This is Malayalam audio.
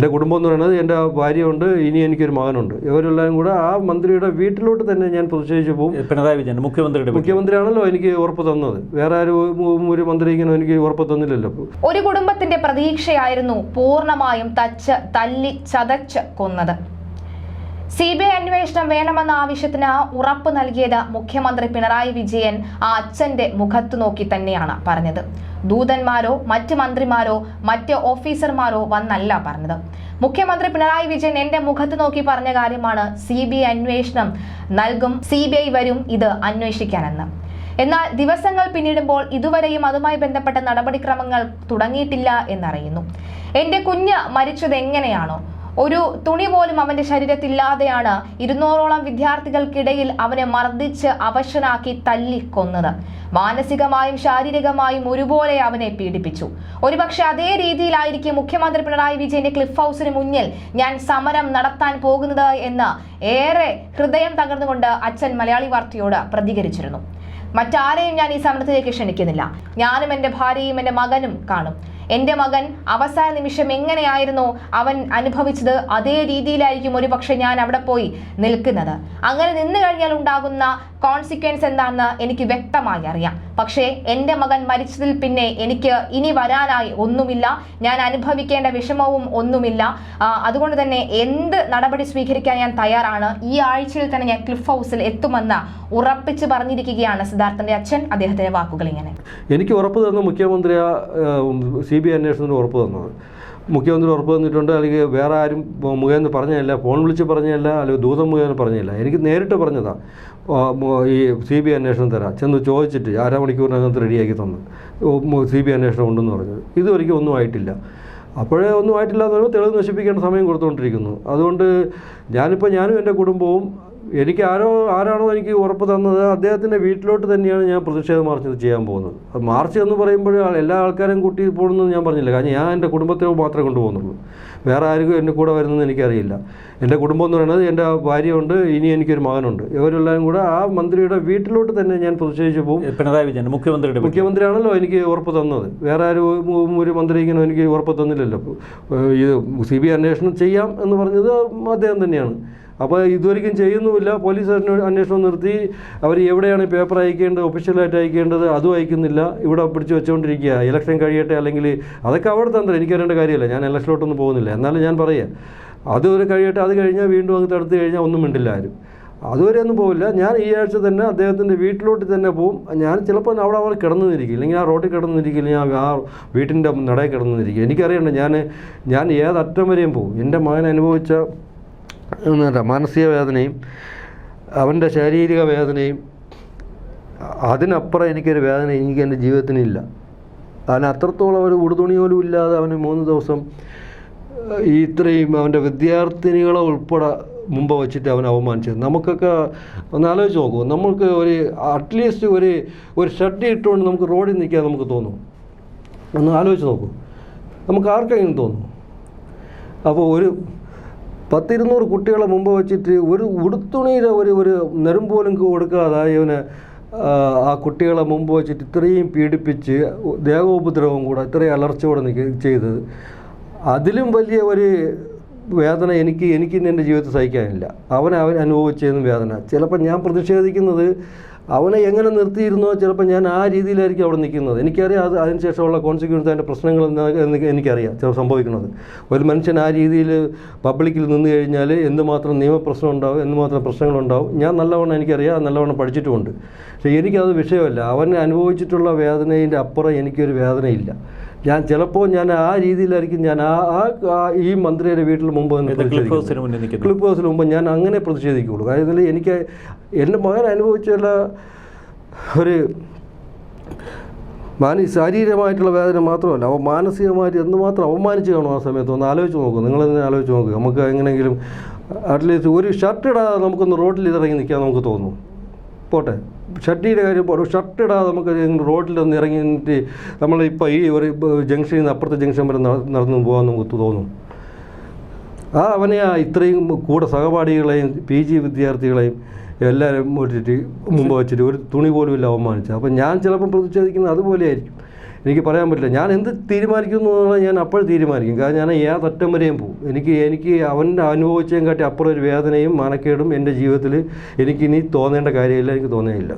എന്റെ കുടുംബം എന്ന് പറയുന്നത് എന്റെ ഭാര്യയുണ്ട് ഇനി എനിക്കൊരു മകനുണ്ട്. ഇവരെല്ലാം കൂടെ ആ മന്ത്രിയുടെ വീട്ടിലോട്ട് തന്നെ ഞാൻ പ്രതിഷേധിച്ച് പോകും. പിണറായി വിജയൻ മുഖ്യമന്ത്രിയുടെ മുഖ്യമന്ത്രിയാണല്ലോ എനിക്ക് ഉറപ്പ് തന്നത്. വേറെ ആരും ഒരു മന്ത്രി ഇങ്ങനെ എനിക്ക് ഉറപ്പ് തന്നില്ലല്ലോ. ഒരു കുടുംബത്തിന്റെ പ്രതീക്ഷയായിരുന്നു പൂർണമായും തച്ച് തല്ലി ചതച്ച് കൊന്നത്. സി ബി ഐ അന്വേഷണം വേണമെന്ന ആവശ്യത്തിന് ഉറപ്പ് നൽകിയത് മുഖ്യമന്ത്രി പിണറായി വിജയൻ ആ അച്ഛന്റെ മുഖത്തു നോക്കി തന്നെയാണ് പറഞ്ഞത്. ദൂതന്മാരോ മറ്റ് മന്ത്രിമാരോ മറ്റ് ഓഫീസർമാരോ വന്നല്ല പറഞ്ഞത്. മുഖ്യമന്ത്രി പിണറായി വിജയൻ എന്റെ മുഖത്ത് നോക്കി പറഞ്ഞ കാര്യമാണ് സി ബി ഐ അന്വേഷണം നൽകും സി ബി ഐ വരും ഇത് അന്വേഷിക്കാനെന്ന്. എന്നാൽ ദിവസങ്ങൾ പിന്നിടുമ്പോൾ ഇതുവരെയും അതുമായി ബന്ധപ്പെട്ട നടപടിക്രമങ്ങൾ തുടങ്ങിയിട്ടില്ല എന്നറിയുന്നു. എന്റെ കുഞ്ഞ് മരിച്ചത് എങ്ങനെയാണോ? ഒരു തുണി പോലും അവന്റെ ശരീരത്തില്ലാതെയാണ് ഇരുന്നൂറോളം വിദ്യാർത്ഥികൾക്കിടയിൽ അവനെ മർദ്ദിച്ച് അവശനാക്കി തല്ലിക്കൊന്നത്. മാനസികമായും ശാരീരികമായും ഒരുപോലെ അവനെ പീഡിപ്പിച്ചു. ഒരുപക്ഷെ അതേ രീതിയിലായിരിക്കും മുഖ്യമന്ത്രി പിണറായി വിജയന്റെ ക്ലിഫ് ഹൗസിന് മുന്നിൽ ഞാൻ സമരം നടത്താൻ പോകുന്നത് എന്ന് ഏറെ ഹൃദയം തകർന്നുകൊണ്ട് അച്ഛൻ മലയാളി വാർത്തയോട് പ്രതികരിച്ചിരുന്നു. മറ്റാരെയും ഞാൻ ഈ സമരത്തിലേക്ക് ക്ഷണിക്കുന്നില്ല. ഞാനും എന്റെ ഭാര്യയും എന്റെ മകനും കാണും. എന്റെ മകൻ അവസാന നിമിഷം എങ്ങനെയായിരുന്നു അവൻ അനുഭവിച്ചത് അതേ രീതിയിലായിരിക്കും ഒരുപക്ഷെ ഞാൻ അവിടെ പോയി നിൽക്കുന്നത്. അങ്ങനെ നിന്നു കഴിഞ്ഞാൽ ഉണ്ടാകുന്ന കോൺസിക്വൻസ് എന്താണെന്ന് എനിക്ക് വ്യക്തമായി അറിയാം. പക്ഷേ എന്റെ മകൻ മരിച്ചതിൽ പിന്നെ എനിക്ക് ഇനി വരാനായി ഒന്നുമില്ല. ഞാൻ അനുഭവിക്കേണ്ട വിഷമവും ഒന്നുമില്ല. അതുകൊണ്ട് തന്നെ എന്ത് നടപടി സ്വീകരിക്കാൻ ഞാൻ തയ്യാറാണ്? ഈ ആഴ്ചയിൽ തന്നെ ഞാൻ ക്ലിഫ് ഹൗസിൽ എത്തുമെന്ന് ഉറപ്പിച്ച് പറഞ്ഞിരിക്കുകയാണ് സിദ്ധാർത്ഥന്റെ അച്ഛൻ. അദ്ദേഹത്തിന്റെ വാക്കുകൾ ഇങ്ങനെ. എനിക്ക് ഉറപ്പ് തന്ന മുഖ്യമന്ത്രി സി. ബി ഐ അന്വേഷണത്തിന് ഉറപ്പ് തന്നത്. മുഖ്യമന്ത്രി ഉറപ്പ് തന്നിട്ടുണ്ട് അല്ലെങ്കിൽ വേറെ ആരും മുഖേന പറഞ്ഞതല്ല ഫോൺ വിളിച്ച് പറഞ്ഞതല്ല അല്ലെങ്കിൽ ദൂതം മുഖേന പറഞ്ഞതല്ല. എനിക്ക് നേരിട്ട് പറഞ്ഞതാണ് ഈ സി ബി അന്വേഷണം തരാം ചെന്ന് ചോദിച്ചിട്ട് അരമണിക്കൂറിനകത്ത് റെഡിയാക്കി തന്നു. സി ബി അന്വേഷണം ഉണ്ടെന്ന് പറഞ്ഞത്. ഇതുവരെയ്ക്കും ഒന്നും ആയിട്ടില്ല. അപ്പോഴേ ഒന്നും ആയിട്ടില്ല എന്ന് പറയുമ്പോൾ തെളിവ് നശിപ്പിക്കേണ്ട സമയം കൊടുത്തുകൊണ്ടിരിക്കുന്നു അതുകൊണ്ട് ഞാനിപ്പോൾ ഞാനും എന്റെ കുടുംബവും എനിക്ക് ആരോ ആരാണോ എനിക്ക് ഉറപ്പ് തന്നത് അദ്ദേഹത്തിന്റെ വീട്ടിലോട്ട് തന്നെയാണ് ഞാൻ പ്രതിഷേധ മാർച്ച് ചെയ്യാൻ പോകുന്നത്. അത് മാർച്ച് എന്ന് പറയുമ്പോൾ എല്ലാ ആൾക്കാരും കൂട്ടി പോകണമെന്ന് ഞാൻ പറഞ്ഞില്ല. കാരണം ഞാൻ എന്റെ കുടുംബത്തെ മാത്രമേ കൊണ്ടുപോകുന്നുള്ളൂ. വേറെ ആരും എന്റെ കൂടെ വരുന്നതെന്ന് എനിക്കറിയില്ല. എന്റെ കുടുംബം എന്ന് പറയുന്നത് എന്റെ ഭാര്യയുണ്ട് ഇനി എനിക്കൊരു മകനുണ്ട്. ഇവരെല്ലാം കൂടെ ആ മന്ത്രിയുടെ വീട്ടിലോട്ട് തന്നെ ഞാൻ പ്രതിഷേധിച്ച് പോകും. പിണറായി വിജയൻ മുഖ്യമന്ത്രിയുടെ. മുഖ്യമന്ത്രിയാണല്ലോ എനിക്ക് ഉറപ്പ് തന്നത്. വേറെ ആരും ഒരു മന്ത്രി ഇങ്ങനെ എനിക്ക് ഉറപ്പ് തന്നില്ലല്ലോ. ഇത് സി ബി ഐ അന്വേഷണം ചെയ്യാം എന്ന് പറഞ്ഞത് അദ്ദേഹം തന്നെയാണ്. അപ്പോൾ ഇതുവരെയും ചെയ്യുന്നുമില്ല. പോലീസ് അന്വേഷണം നിർത്തി. അവർ എവിടെയാണ് പേപ്പർ അയക്കേണ്ടത് ഒഫീഷ്യലായിട്ട് അയക്കേണ്ടത് അതും അയക്കുന്നില്ല. ഇവിടെ പിടിച്ച് വെച്ചുകൊണ്ടിരിക്കുക ഇലക്ഷൻ കഴിയട്ടെ അല്ലെങ്കിൽ അതൊക്കെ അവിടെ തന്ത്രം. എനിക്കറിയേണ്ട കാര്യമല്ല. ഞാൻ ഇലക്ഷനിലോട്ടൊന്നും പോകുന്നില്ല. എന്നാലും ഞാൻ പറയാം. അതുവരെ കഴിയട്ടെ അത് കഴിഞ്ഞാൽ വീണ്ടും അങ്ങ് തടുത്ത് കഴിഞ്ഞാൽ ഒന്നും മിണ്ടില്ല ആരും. അതുവരെ ഒന്നും പോവില്ല. ഞാൻ ഈ ആഴ്ച തന്നെ അദ്ദേഹത്തിന്റെ വീട്ടിലോട്ട് തന്നെ പോകും ഞാൻ ചിലപ്പോൾ അവിടെ അവിടെ കിടന്നു നിന്നിരിക്കും ഇല്ലെങ്കിൽ ആ റോട്ടിൽ കിടന്നു നിന്നിരിക്കില്ല ഞാൻ ആ വീട്ടിന്റെ നടയിൽ കിടന്നു നിന്നിരിക്കും എനിക്കറിയണ്ട ഞാൻ ഞാൻ ഏതറ്റം വരെയും പോകും എന്റെ മകൻ അനുഭവിച്ച എന്താ മാനസിക വേദനയും അവന്റെ ശാരീരിക വേദനയും അതിനപ്പുറം എനിക്കൊരു വേദന എനിക്ക് എന്റെ ജീവിതത്തിനില്ല. അതിന് അത്രത്തോളം ഒരു ഉടുതുണി പോലും ഇല്ലാതെ അവന് മൂന്ന് ദിവസം ഈ ഇത്രയും അവന്റെ വിദ്യാർത്ഥിനികളെ ഉൾപ്പെടെ മുമ്പ് വെച്ചിട്ട് അവൻ അവമാനിച്ചത്. നമുക്കൊക്കെ ഒന്ന് ആലോചിച്ച് നോക്കൂ. നമുക്ക് ഒരു അറ്റ്ലീസ്റ്റ് ഒരു ഒരു ഷർട്ട് ഇട്ടുകൊണ്ട് നമുക്ക് റോഡിൽ നിൽക്കാൻ നമുക്ക് തോന്നും. ഒന്ന് ആലോചിച്ച് നോക്കൂ. നമുക്ക് ആർക്കെങ്കിലും തോന്നും. അപ്പോൾ ഒരു പത്തിരുന്നൂറ് കുട്ടികളെ മുമ്പ് വെച്ചിട്ട് ഒരു ഉടുത്തുണിയുടെ ഒരു ഒരു നെരുമ്പോലും പോലും ഇവന് ആ, കുട്ടികളെ മുമ്പ് വെച്ചിട്ട് ഇത്രയും പീഡിപ്പിച്ച് ദേഹോപദ്രവം കൂടെ ഇത്രയും അലർച്ചയോടെ നിൽക്കുക ചെയ്തത്. അതിലും വലിയ ഒരു വേദന എനിക്ക് എനിക്ക് എന്റെ ജീവിതത്തിൽ സഹിക്കാനില്ല. അവൻ അവൻ അനുഭവിച്ചതും വേദന. ചിലപ്പോൾ ഞാൻ പ്രതിഷേധിക്കുന്നത് അവനെ എങ്ങനെ നിർത്തിയിരുന്നോ ചിലപ്പോൾ ഞാൻ ആ രീതിയിലായിരിക്കും അവിടെ നിൽക്കുന്നത്. എനിക്കറിയാം അത് അതിനുശേഷമുള്ള കോൺസിക്വൻസ് അതിന്റെ പ്രശ്നങ്ങൾ എനിക്കറിയാം സംഭവിക്കുന്നത്. ഒരു മനുഷ്യൻ ആ രീതിയിൽ പബ്ലിക്കിൽ നിന്ന് കഴിഞ്ഞാൽ എന്തുമാത്രം നിയമപ്രശ്നം ഉണ്ടാവും എന്തുമാത്രം പ്രശ്നങ്ങളുണ്ടാവും ഞാൻ നല്ലവണ്ണം എനിക്കറിയാം നല്ലവണ്ണം പഠിച്ചിട്ടുമുണ്ട്. പക്ഷേ എനിക്കത് വിഷയമല്ല. അവൻ അനുഭവിച്ചിട്ടുള്ള വേദനയിന്റെ അപ്പുറം എനിക്കൊരു വേദനയില്ല. ഞാൻ ചിലപ്പോൾ ഞാൻ ആ രീതിയിലായിരിക്കും ഞാൻ ആ ഈ മന്ത്രിയുടെ വീട്ടിൽ മുമ്പ് ക്ലിപ്പ് ഹൗസിന് മുമ്പ് ഞാൻ അങ്ങനെ പ്രതിഷേധിക്കുകയുള്ളൂ. കാര്യത്തിൽ എനിക്ക് എന്റെ മകൻ അനുഭവിച്ചുള്ള ഒരു മാനി ശാരീരികമായിട്ടുള്ള വേദന മാത്രമല്ല അവ മാനസികമായിട്ട് എന്തുമാത്രം അവമാനിച്ച് കാണും ആ സമയത്ത് ഒന്ന് ആലോചിച്ച് നോക്കും. നിങ്ങൾ തന്നെ ആലോചിച്ച് നോക്കുക നമുക്ക് എങ്ങനെയെങ്കിലും അറ്റ്ലീസ്റ്റ് ഒരു ഷർട്ട് ഇടാതെ നമുക്കൊന്ന് റോഡിൽ ഇറങ്ങി നിൽക്കാൻ നമുക്ക് തോന്നും. പോട്ടെ. ഷർട്ടിയുടെ കാര്യം പോട്ടെ ഷർട്ട് ഇടാതെ നമുക്ക് റോഡിൽ ഒന്ന് ഇറങ്ങിയിട്ട് നമ്മളിപ്പോൾ ഈ ഒരു ജംഗ്ഷനിൽ നിന്ന് അപ്പുറത്തെ ജംഗ്ഷൻ വരെ നട- നടന്നു പോകാൻ നമുക്ക് തോന്നും. ആ അവനെ ആ ഇത്രയും കൂടെ സഹപാഠികളെയും പി ജി വിദ്യാർത്ഥികളെയും എല്ലാവരും ഇട്ടിട്ട് മുമ്പ് വെച്ചിട്ട് ഒരു തുണി പോലും ഇല്ല അവമാനിച്ചത്. അപ്പം ഞാൻ ചിലപ്പം പ്രതിഷേധിക്കുന്നത് അതുപോലെ ആയിരിക്കും എനിക്ക് പറയാൻ പറ്റില്ല. ഞാൻ എന്ത് തീരുമാനിക്കുന്നു എന്നുള്ളത് ഞാൻ അപ്പോഴും തീരുമാനിക്കും. കാരണം ഞാൻ ഏത് ഏതറ്റം വരെയും പോകും. എനിക്ക് എനിക്ക് അവൻ അനുഭവിച്ചതും കാട്ടി അപ്പുറം ഒരു വേദനയും മനക്കേടും എന്റെ ജീവിതത്തിൽ എനിക്കിനി തോന്നേണ്ട കാര്യമില്ല എനിക്ക് തോന്നുകയില്ല